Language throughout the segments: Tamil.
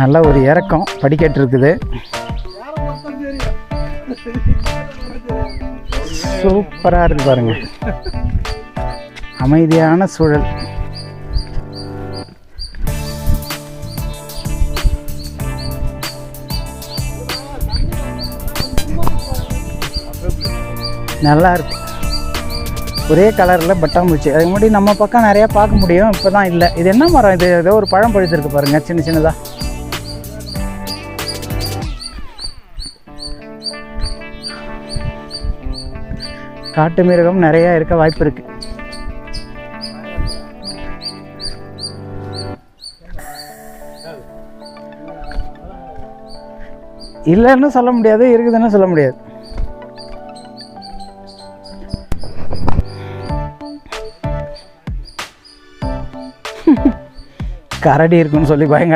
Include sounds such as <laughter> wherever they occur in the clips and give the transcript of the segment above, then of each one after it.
நல்ல ஒரு இறக்கம் படிக்கட்டு இருக்குது சூப்பராக இருக்கு பாருங்க. அமைதியான சூழல். நல்லா இருக்கு. ஒரே கலரில் பட்டாம்பூச்சி. அதுக்கு முன்னாடி நம்ம பக்கம் நிறையா பார்க்க முடியும் இப்போ தான் இல்லை. இது என்ன மரம்? இது ஏதோ ஒரு பழம் பழுத்திருக்கு பாருங்கள் சின்ன சின்னதாக காட்டு மிருகம் நிறையா இருக்க வாய்ப்பு இருக்கு. இல்லைன்னு சொல்ல முடியாது இருக்குதுன்னு சொல்ல முடியாது. <laughs> கரடி இருக்குன்னு சொல்லி பயம்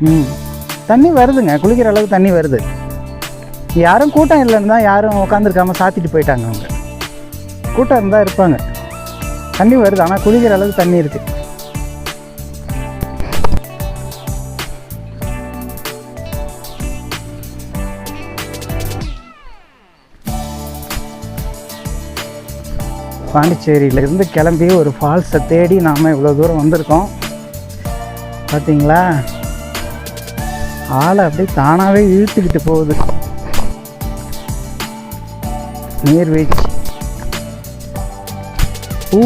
ம். தண்ணி வருதுங்க. குளிக்கிற அளவுக்கு தண்ணி வருது. யாரும் கூட்டம் இல்லைன்னு தான் யாரும் உட்காந்துருக்காம சாத்திட்டு போயிட்டாங்க அவங்க கூட்டம் இருந்தால் இருப்பாங்க. தண்ணி வருது ஆனால் குளிக்கிற அளவுக்கு தண்ணி இருக்குது பாண்டிச்சேரியிலேருந்து கிளம்பி ஒரு ஃபால்ஸை தேடி நாம் இவ்வளோ தூரம் வந்திருக்கோம். பார்த்தீங்களா ஆளை அப்படியே தானாகவே இழுத்துக்கிட்டு போகுது. நீர்வீழ்ச்சி. ஊ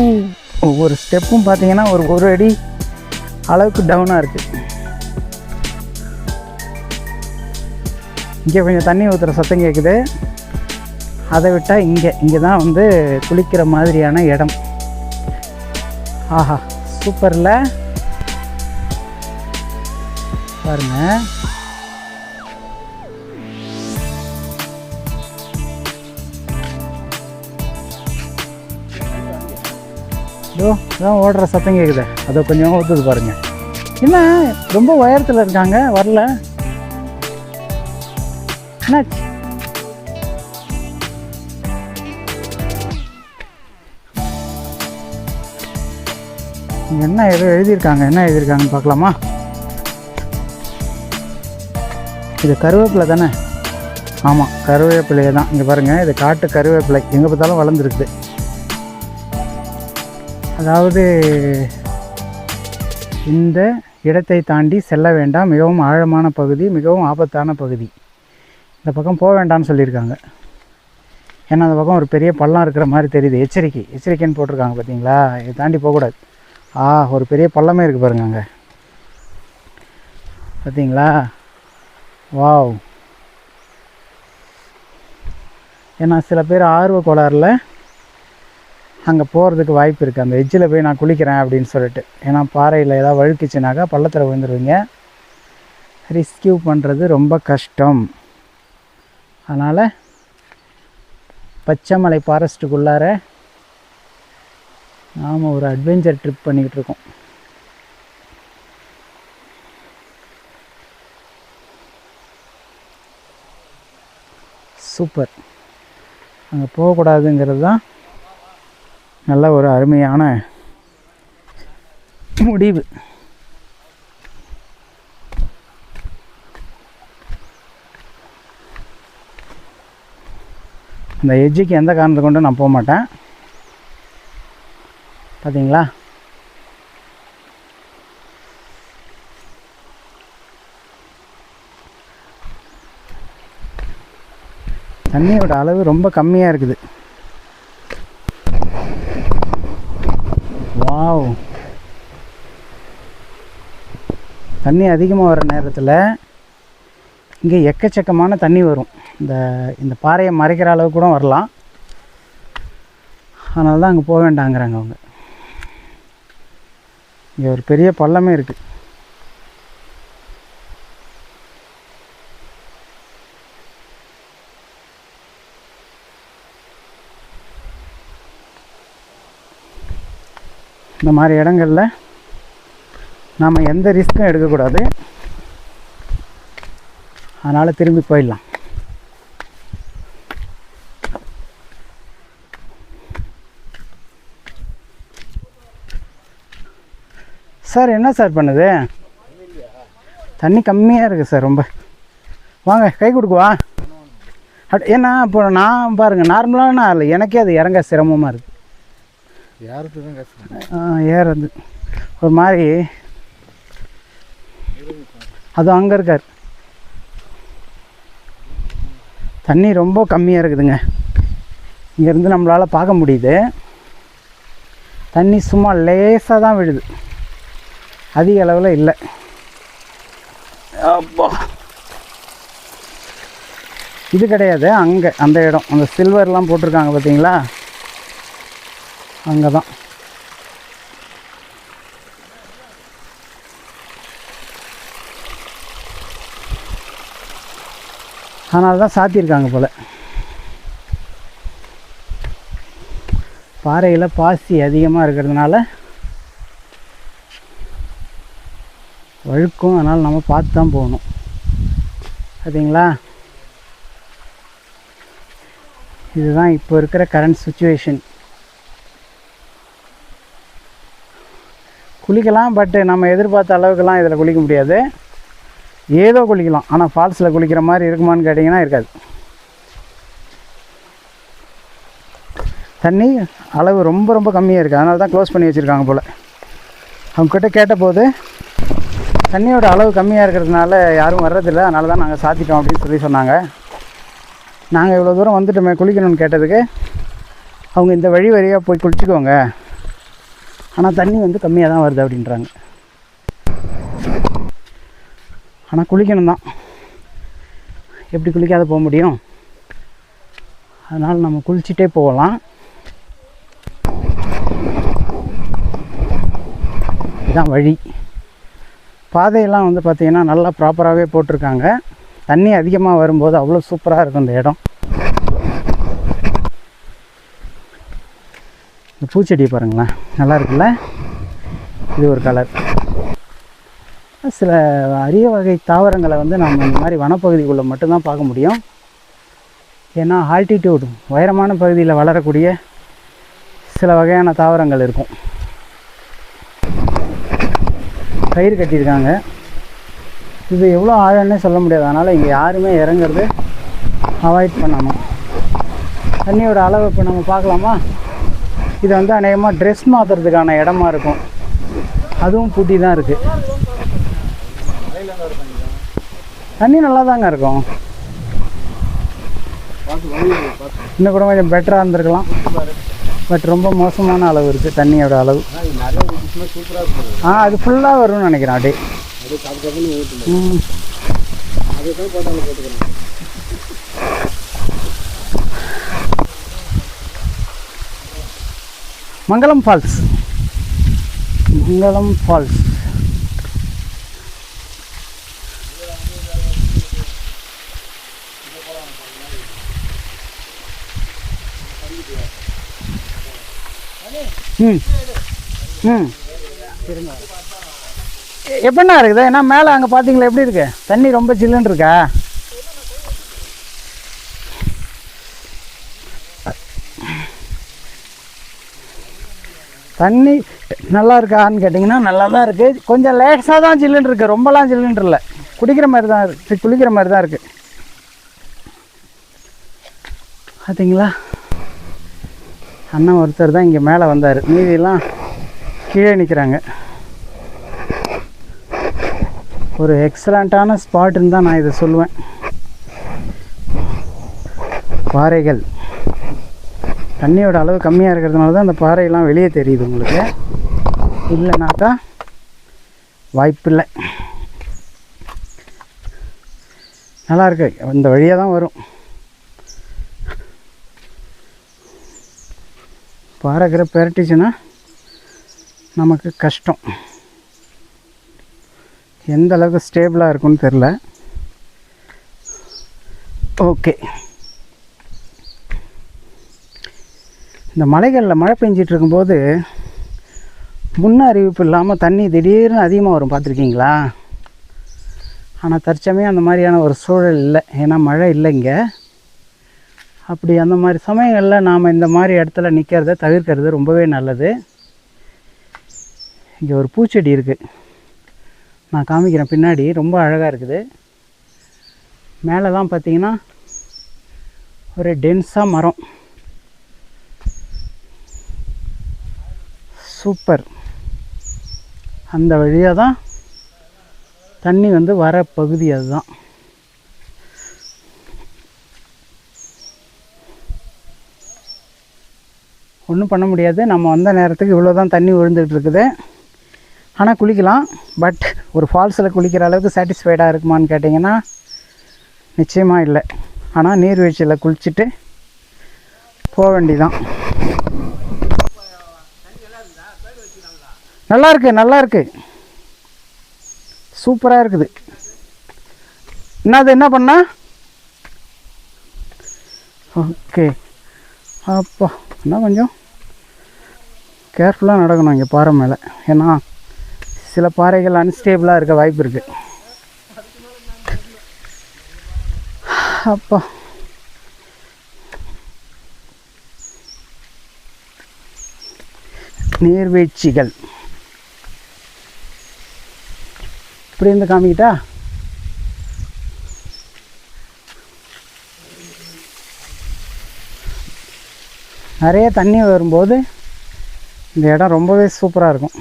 ஒவ்வொரு ஸ்டெப்பும் பார்த்தீங்கன்னா ஒரு ஒரு அடி அளவுக்கு டவுனாக இருக்குது இங்கே கொஞ்சம் தண்ணி ஊற்றுற சத்தம் கேட்குது அதை விட்டால் இங்கே இங்கே தான் வந்து குளிக்கிற மாதிரியான இடம். ஆஹா சூப்பரில் பாருங்கள் இதான் ஓடுற சத்தம் கேட்குது அதை கொஞ்சம் ஒத்துது பாருங்க. என்ன ரொம்ப உயரத்தில் இருக்காங்க வரல. என்னாச்சு? என்ன ஏதோ எழுதியிருக்காங்க என்ன எழுதியிருக்காங்கன்னு பார்க்கலாமா? இது கருவேப்பிலை தானே? ஆமாம் கருவேப்பிலையே தான் இங்கே பாருங்கள் இது காட்டு கருவேப்பிலை. எங்கே பார்த்தாலும் வளர்ந்துருக்குது. அதாவது இந்த இடத்தை தாண்டி செல்ல வேண்டாம். மிகவும் ஆழமான பகுதி மிகவும் ஆபத்தான பகுதி. இந்த பக்கம் போக வேண்டாம்னு சொல்லியிருக்காங்க. ஏன்னா அந்த பக்கம் ஒரு பெரிய பள்ளம் இருக்கிற மாதிரி தெரியுது. எச்சரிக்கை எச்சரிக்கைன்னு போட்டிருக்காங்க பார்த்தீங்களா? இதை தாண்டி போகக்கூடாது. ஆ ஒரு பெரிய பள்ளமே இருக்குது பாருங்க அங்கே. பார்த்தீங்களா? வாவ். ஏன்னா சில பேர் ஆர்வ கோளாறில் அங்கே போகிறதுக்கு வாய்ப்பு இருக்குது அந்த எஜ்ஜில் போய் நான் குளிக்கிறேன் அப்படின்னு சொல்லிட்டு. ஏன்னா பாறையில் ஏதாவது வழுக்குச்சுனாக்கா பள்ளத்தில் விழுந்துருவீங்க. ரெஸ்கியூ பண்ணுறது ரொம்ப கஷ்டம். அதனால் பச்சைமலை ஃபாரஸ்ட்டுக்குள்ளார நாம் ஒரு அட்வென்ச்சர் ட்ரிப் பண்ணிக்கிட்டு இருக்கோம். சூப்பர் அங்கே போகக்கூடாதுங்கிறது தான் நல்ல ஒரு அருமையான முடிவு. அந்த எஜ்ஜுக்கு எந்த காரணத்தை கொண்டும் நான் போக மாட்டேன்? பார்த்தீங்களா தண்ணியோட அளவு ரொம்ப கம்மியாக இருக்குது வாவ் தண்ணி அதிகமாக வர நேரத்தில் இங்கே எக்கச்சக்கமான தண்ணி வரும். இந்த இந்த பாறையை மறைக்கிற அளவு கூட வரலாம். அதனால தான் அங்கே போக வேண்டாங்கிறாங்க அவங்க. இங்கே ஒரு பெரிய பள்ளமே இருக்குது இந்த மாதிரி இடங்களில் நாம் எந்த ரிஸ்க்கும் எடுக்கக்கூடாது. அதனால் திரும்பி போயிடலாம். சார் என்ன சார் பண்ணுது? தண்ணி கம்மியாக இருக்குது சார் ரொம்ப. வாங்க கை கொடுக்குவா அட் ஏன்னா இப்போ நான் பாருங்கள் நார்மலான ஆள் எனக்கே அது இறங்க சிரமமாக இருக்குது ஏறது ஒரு மாதிரி அது அங்கே இருக்கார். தண்ணி ரொம்ப கம்மியாக இருக்குதுங்க. இங்கேருந்து நம்மளால் பார்க்க முடியுது. தண்ணி சும்மா லேசாக தான் விழுது. அதிக அளவில் இல்லை. அப்பா. இது கிடையாது. அங்கே அந்த இடம். அந்த சில்வர்லாம் போட்டிருக்காங்க பார்த்தீங்களா அங்கே தான் அதனால தான் சாத்தியிருக்காங்க போல். பாறையில் பாசி அதிகமாக இருக்கிறதுனால வழுக்கும். அதனால் நம்ம பார்த்து தான் போகணும். பார்த்தீங்களா இதுதான் இப்போ இருக்கிற கரண்ட் சுச்சுவேஷன் குளிக்கலாம் பட்டு நம்ம எதிர்பார்த்த அளவுக்குலாம் இதில் குளிக்க முடியாது. ஏதோ குளிக்கலாம். ஆனால் ஃபால்ஸில் குளிக்கிற மாதிரி இருக்குமான்னு கேட்டிங்கன்னா இருக்காது. தண்ணி அளவு ரொம்ப ரொம்ப கம்மியாக இருக்குது அதனால தான் க்ளோஸ் பண்ணி வச்சுருக்காங்க போல். அவங்கக்கிட்ட கேட்டபோது தண்ணியோட அளவு கம்மியாக இருக்கிறதுனால யாரும் வர்றதில்ல. அதனால தான் நாங்கள் சாத்திட்டோம் அப்படின்னு சொல்லி சொன்னாங்க. நாங்கள் இவ்வளோ தூரம் வந்துட்டோமே குளிக்கணும்னு கேட்டதுக்கு அவங்க இந்த வழி வழியாக போய் குளிச்சுக்கோங்க. ஆனால் தண்ணி வந்து கம்மியாக தான் வருது அப்படின்றாங்க. ஆனால் குளிக்கணும் தான். எப்படி குளிக்காத போக முடியும்? அதனால் நம்ம குளிச்சுட்டே போகலாம். இதுதான் வழி. பாதையெல்லாம் வந்து பார்த்திங்கன்னா நல்லா ப்ராப்பராகவே போட்டிருக்காங்க. தண்ணி அதிகமாக வரும்போது அவ்வளோ சூப்பராக இருக்கும் இந்த இடம். இந்த பூச்செடி பாருங்களேன் நல்லா இருக்குல்ல? இது ஒரு கலர் சில அரிய வகை தாவரங்களை வந்து நம்ம இந்த மாதிரி வனப்பகுதிக்குள்ளே மட்டும்தான் பார்க்க முடியும். ஏன்னா ஆல்டிடியூட் உயரமான பகுதியில் வளரக்கூடிய சில வகையான தாவரங்கள் இருக்கும். கயிறு கட்டியிருக்காங்க. இது எவ்வளோ ஆழம்னே சொல்ல முடியாது. அதனால் இங்கே யாருமே இறங்குறது அவாய்ட் பண்ணணும் தண்ணியோட அளவு இப்போ நம்ம பார்க்கலாமா? இது வந்து அநேகமாக ட்ரெஸ் மாற்றுறதுக்கான இடமா இருக்கும். அதுவும் பூட்டி தான் இருக்குது தண்ணி நல்லா தாங்க இருக்கும். இன்னும் கூட கொஞ்சம் பெட்டராக இருந்திருக்கலாம். பட் ரொம்ப மோசமான அளவு இருக்குது தண்ணியோட அளவு. நிறைய சூப்பராக இருக்கும் ஆ அது ஃபுல்லாக வரும்னு நினைக்கிறேன் அப்படியே. மங்களம் ஃபால்ஸ் மங்களம் ஃபால்ஸ் ம். ம். எப்படிண்ணா இருக்குது? ஏன்னா மேலே அங்கே பார்த்தீங்களா? எப்படி இருக்கு? தண்ணி ரொம்ப சில்லுன்னு இருக்கா? தண்ணி நல்லா இருக்கான்னு கேட்டிங்கன்னா நல்லா தான் இருக்குது கொஞ்சம் லேசாக தான் சில்லுன்னு இருக்குது ரொம்பலாம் சில்லுன்னு இல்லை. குடிக்கிற மாதிரி தான் இருக்கு. குளிக்கிற மாதிரி தான் இருக்குது பார்த்தீங்களா? அண்ணன் ஒருத்தர் தான் இங்கே மேலே வந்தார். மீதியெல்லாம் கீழே நிற்கிறாங்க ஒரு எக்ஸலண்ட்டான ஸ்பாட்டுன்னு தான் நான் இதை சொல்லுவேன். பாறைகள். தண்ணியோட அளவு கம்மியாக இருக்கிறதுனால தான் அந்த பாறையெல்லாம் வெளியே தெரியுது உங்களுக்கு. இல்லைனாக்கா வாய்ப்பில்லை. நல்லா இருக்கு. இந்த வழியாக தான் வரும். பாறைக்கிற பெரட்டிச்சுன்னா நமக்கு கஷ்டம். எந்த அளவுக்கு ஸ்டேபிளாக இருக்கும்னு தெரில ஓகே. இந்த மலைகளில் மழை பெஞ்சிட்டு இருக்கும்போது முன்ன அறிவிப்பு இல்லாமல் தண்ணி திடீர்னு அதிகமாக வரும் பார்த்துருக்கீங்களா? ஆனால் தற்சமயம் அந்த மாதிரியான ஒரு சூழல் இல்லை. ஏன்னா மழை இல்லை இங்கே அப்படி அந்த மாதிரி சமயங்களில் நாம் இந்த மாதிரி இடத்துல நிற்கிறத தவிர்க்கிறது ரொம்பவே நல்லது. இங்கே ஒரு பூச்செடி இருக்குது நான் காமிக்கிறேன் பின்னாடி ரொம்ப அழகாக இருக்குது. மேலெலாம் பார்த்திங்கன்னா ஒரு டென்ஸாக மரம். சூப்பர். அந்த வழியாக தான் தண்ணி வந்து வர பகுதி அதுதான். ஒன்றும் பண்ண முடியாது. நம்ம வந்த நேரத்துக்கு இவ்வளோ தான் தண்ணி விழுந்துகிட்டு இருக்குது ஆனால் குளிக்கலாம். பட் ஒரு ஃபால்ஸில் குளிக்கிற அளவுக்கு சாட்டிஸ்ஃபைடாக இருக்குமான்னு கேட்டிங்கன்னா நிச்சயமாக இல்லை. ஆனால் நீர்வீழ்ச்சியில் குளிச்சுட்டு போக வேண்டியதான் நல்லா இருக்குது நல்லா சூப்பராக இருக்குது. என்னது என்ன பண்ணா? ஓகே அப்பா. என்ன கொஞ்சம் கேர்ஃபுல்லாக நடக்கணும் இங்கே பாறை மேலே. ஏன்னா சில பாறைகள் அன்ஸ்டேபிளாக இருக்க வாய்ப்பு இருக்குது அப்பா. நீர்வீழ்ச்சிகள். இப்படி இருந்து காமிக்கிட்டா? நிறைய தண்ணி வரும்போது இந்த இடம் ரொம்பவே சூப்பராக இருக்கும்.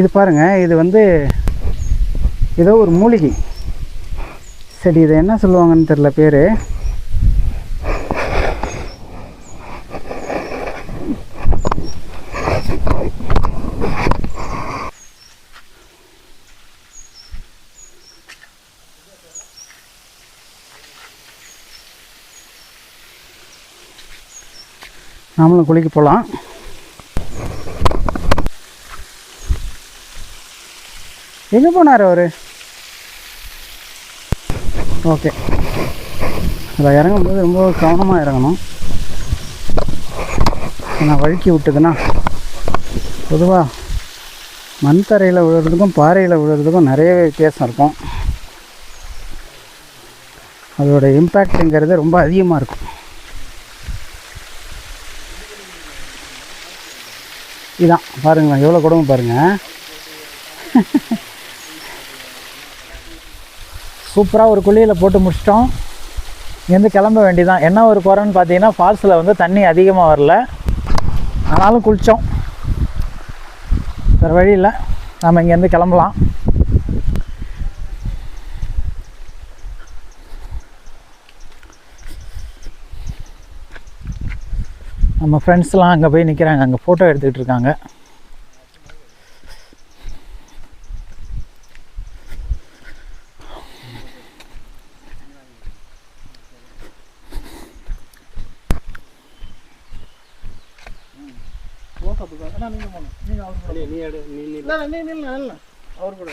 இது பாருங்கள் இது வந்து ஏதோ ஒரு மூலிகை. சரி இதை என்ன சொல்லுவாங்கன்னு தெரில பேர். நாமளும் குளிக்க போகலாம் எங்கே போனார் அவர்? ஓகே. அதை இறங்கும்போது ரொம்ப கவனமாக இறங்கணும். நான் வழுக்கி விட்டுதுன்னா பொதுவாக மண் தரையில் விழுறதுக்கும் பாறையில் விழுறதுக்கும் நிறையவே வித்தியாசம் இருக்கும். அதோட இம்பேக்ட்டுங்கிறது ரொம்ப அதிகமாக இருக்கும். இதான். பாருங்களேன் எவ்வளோ கொடுமை பாருங்கள் சூப்பராக ஒரு குழியில் போட்டு முடிச்சிட்டோம். இங்கேருந்து கிளம்ப வேண்டியதான் என்ன ஒரு குறைன்னு பார்த்தீங்கன்னா ஃபால்ஸில் வந்து தண்ணி அதிகமாக வரல. ஆனாலும் குளித்தோம் வேறு வழி இல்லை. நம்ம இங்கேருந்து கிளம்பலாம். நம்ம ஃப்ரெண்ட்ஸ்லாம் அங்கே போய் நிற்கிறாங்க அங்கே ஃபோட்டோ எடுத்துக்கிட்டு இருக்காங்க. நீ நீ எடு நீ நீ அவர் கூட.